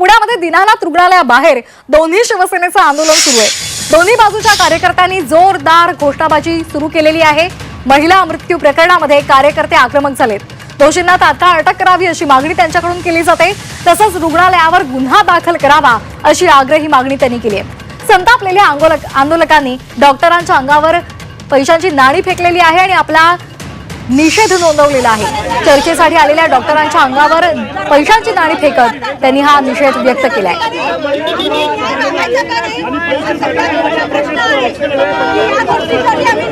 पुण्यामध्ये दिनानाथ रुग्णालयाबाहेर दोन्ही शिवसेनेचं आंदोलन सुरू आहे. दोन्ही बाजूच्या कार्यकर्त्यांनी जोरदार घोषणाबाजी सुरू केलेली आहे. महिला मृत्यू प्रकरणामध्ये कार्यकर्ते आक्रमक झालेत. दोषींना तात्काळ अटक करावी अशी मागणी त्यांच्याकडून केली जाते. तसंच रुग्णालयावर गुन्हा दाखल करावा अशी आग्रही मागणी त्यांनी केली आहे. संतापलेल्या आंदोलक आंदोलकांनी डॉक्टरांच्या अंगावर पैशांची नाणी फेकलेली आहे आणि आपला निषेध नोंदवलेला आहे. चर्चेसाठी आलेल्या डॉक्टरांच्या अंगावर पैशांची नाणी फेकत त्यांनी हा निषेध व्यक्त केलाय. आहे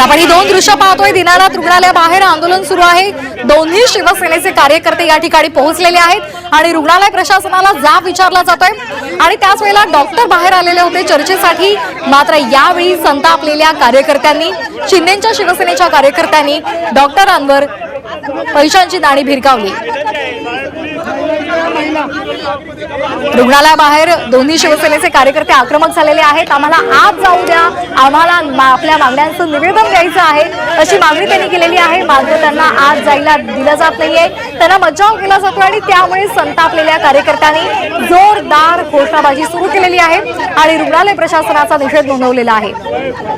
आपण ही दोन दृश्य पाहतोय. दिनानाथ रुग्णालयाबाहेर आंदोलन सुरू आहे. दोन्ही शिवसेनेचे कार्यकर्ते या ठिकाणी पोहोचलेले आहेत आणि रुग्णालय प्रशासनाला जाब विचारला जातोय. आणि त्याच वेळेला डॉक्टर बाहेर आलेले होते चर्चेसाठी. मात्र यावेळी संतापलेल्या कार्यकर्त्यांनी शिंदेच्या शिवसेनेच्या कार्यकर्त्यांनी डॉक्टरांवर पैशांची नाणी भिरकावली. रुग्णालयाबाहेर दोन्ही शिवसेनेचे कार्यकर्ते आक्रमक झालेले आहेत. आम्हाला आज जाऊ द्या. आम्हाला आपल्या मागण्यांचं निवेदन द्यायचं आहे. अशी मागणी त्यांनी केलेली आहे. मात्र त्यांना आत जायला दिलं जात नाहीये. त्यांना मज्जाव केला जातो आणि त्यामुळे संतापलेल्या कार्यकर्त्यांनी जोरदार घोषणाबाजी सुरू केलेली आहे आणि रुग्णालय प्रशासनाचा निषेध नोंदवलेला आहे.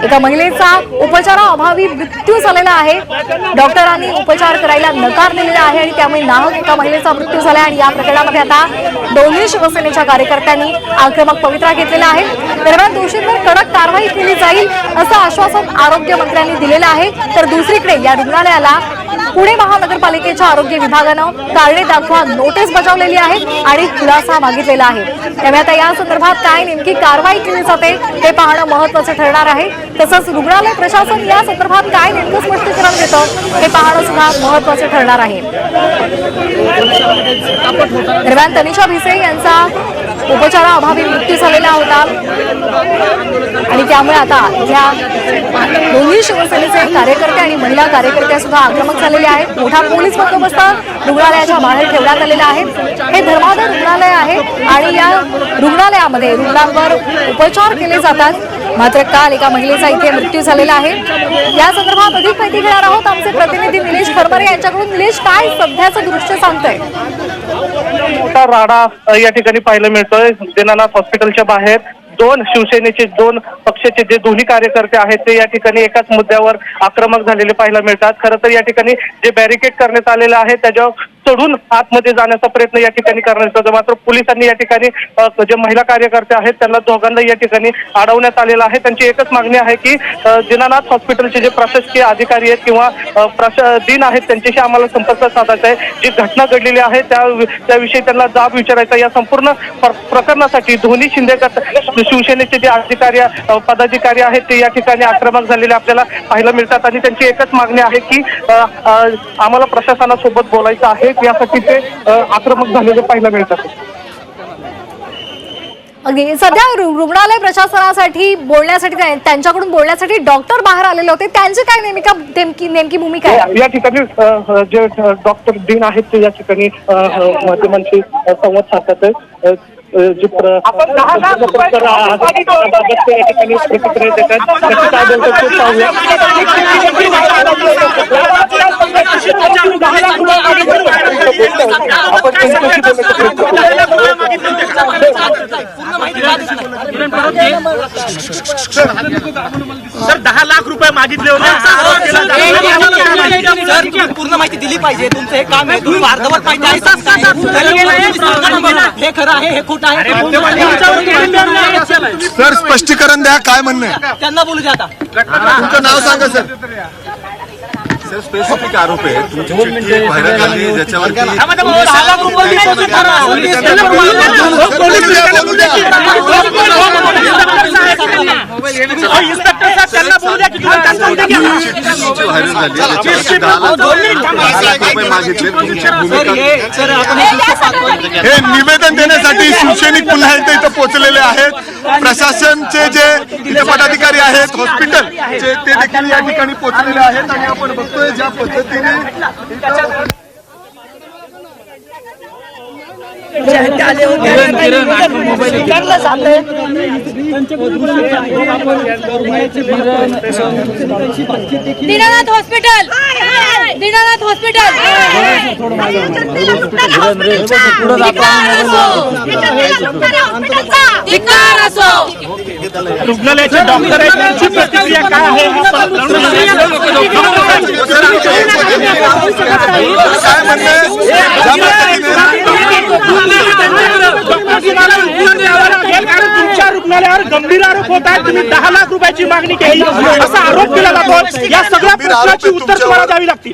एका महिलेचा उपचाराअभावी मृत्यू झालेला आहे. डॉक्टरांनी उपचार करायला नकार दिलेला आहे आणि त्यामुळे नाहक एका महिलेचा मृत्यू झाला आणि या प्रकरणामध्ये आता दोन्ही शिवसेनेच्या कार्यकर्त्यांनी आक्रमक पवित्रा घेतलेला आहे. दरम्यान दोषींवर कडक कारवाई केली जाईल असं आश्वासन आरोग्यमंत्र्यांनी दिलेलं आहे. तर दुसरीकडे या रुग्णालयाला पुणे महानगरपालिकेच्या आरोग्य विभागानं कारणे दाखवा नोटीस बजावलेली आहे आणि खुलासा मागितलेला आहे. त्यामुळे आता या संदर्भात काय नेमकी कारवाई केली जाते हे पाहणं महत्वाचं ठरणार आहे. तसंच रुग्णालय प्रशासन या संदर्भात काय नेमकं स्पष्टीकरण देतं हे पाहणं सुद्धा महत्वाचं ठरणार आहे. दरम्यान तनिषा भिसे यांचा उपचाराअभावी मृत्यू झालेला होता. आणि त्यामुळे आता ह्या दोन्ही शिवसेनेचे कार्यकर्ते आणि महिला कार्यकर्त्या सुद्धा आक्रमक झालेले आहेत. मोठा पोलीस बंदोबस्त रुग्णालयाच्या बाहेर ठेवण्यात आलेला आहे. हे धर्माधर रुग्णालय आहे आणि या रुग्णालयामध्ये रुग्णांवर उपचार केले जातात. मात्र काल एका महिलेचा इथे मृत्यू झालेला आहे. या संदर्भात अधिक माहिती घेणार आहोत आमचे प्रतिनिधी निलेश खरमरे यांच्याकडून. निलेश काय सध्याचं दृश्य सांगतंय? मोठा राडा या ठिकाणी पाहायला मिळतोय. दीनानाथ हॉस्पिटलच्या बाहेर. दोन शिवसेनेचे दोन पक्षाचे जे दोन्ही कार्यकर्ते आहेत ते या ठिकाणी एकाच मुद्द्यावर आक्रमक झालेले पाहायला मिळतात. खरं तर या ठिकाणी जे बॅरिकेड करण्यात आलेलं आहे त्याच्यावर चढून आतमध्ये जाण्याचा प्रयत्न या ठिकाणी करण्यात येतो मात्र पोलिसांनी या ठिकाणी जे महिला कार्यकर्ते आहेत त्यांना दोघांना या ठिकाणी अडवण्यात आलेलं आहे. त्यांची एकच मागणी आहे की दीनानाथ दिनानाथ हॉस्पिटलचे जे प्रशासकीय अधिकारी आहेत किंवा प्रशा दिन आहेत त्यांच्याशी आम्हाला संपर्क साधायचा आहे. जी घटना घडलेली आहे त्या त्याविषयी त्यांना जाब विचारायचा या संपूर्ण प्रकरणासाठी दोन्ही शिंदे शिवसेनेचे जे अधिकारी पदाधिकारी आहेत ते या ठिकाणी आक्रमक झालेले आपल्याला पाहायला मिळतात. आणि त्यांची एकच मागणी आहे की आम्हाला प्रशासनासोबत बोलायचं आहे. यासाठी ते आक्रमक झालेले पाहायला मिळतात. अगदी. सध्या रुग्णालय प्रशासनासाठी बोलण्यासाठी त्या- त्यांच्याकडून बोलण्यासाठी डॉक्टर बाहेर आलेले होते. त्यांची काय नेमका नेमकी नेमकी भूमिका आहे? या ठिकाणी जे डॉक्टर दिन आहेत ते या ठिकाणी माध्यमांशी संवाद साधतात. आहेत, प्रतिक्रिया देतात. सर दहा लाख रुपये मागितले होते पूर्ण माहिती दिली पाहिजे तुमचं हे काम आहे तुम्ही आहे हे खरं आहे हे खोटं आहे सर स्पष्टीकरण द्या काय म्हणणं त्यांना बोलू द्या आता. तुमचं नाव सांगा सर. सर स्पेसिफिक आरोप आहे तुमची चिठ्ठी ज्याच्यावरती दहा लाख रुपये मी पोचून करा. त्यांना बोलू द्या किती चिठ्ठी तुमची व्हायरल झाली ज्याच्यावरती दहा लाख दहा लाख रुपये मागितले. तुमची सर भूमिका हे निवेदन देण्यासाठी शिवसैनिक पुन्हा एकदा इथं पोहोचलेले आहेत. प्रशासनचे जे इथे पदाधिकारी आहेत हॉस्पिटल ते देखील या ठिकाणी पोहोचलेले आहेत आणि आपण बघतोय ज्या पद्धतीने दीनानाथ हॉस्पिटल. दीनानाथ हॉस्पिटल. रुग्णालयाचे डॉक्टर आहेत त्यांची प्रतिक्रिया काय आहे हे पण काय म्हणणं आहे? ज्या पद्धतीने कारण तुमच्या रुग्णालयावर गंभीर आरोप होत आहेत. तुम्ही दहा लाख रुपयाची मागणी केली. असा आरोप केला जातो. या सगळ्या प्रश्नाची उत्तर तुम्हाला द्यावी लागतील.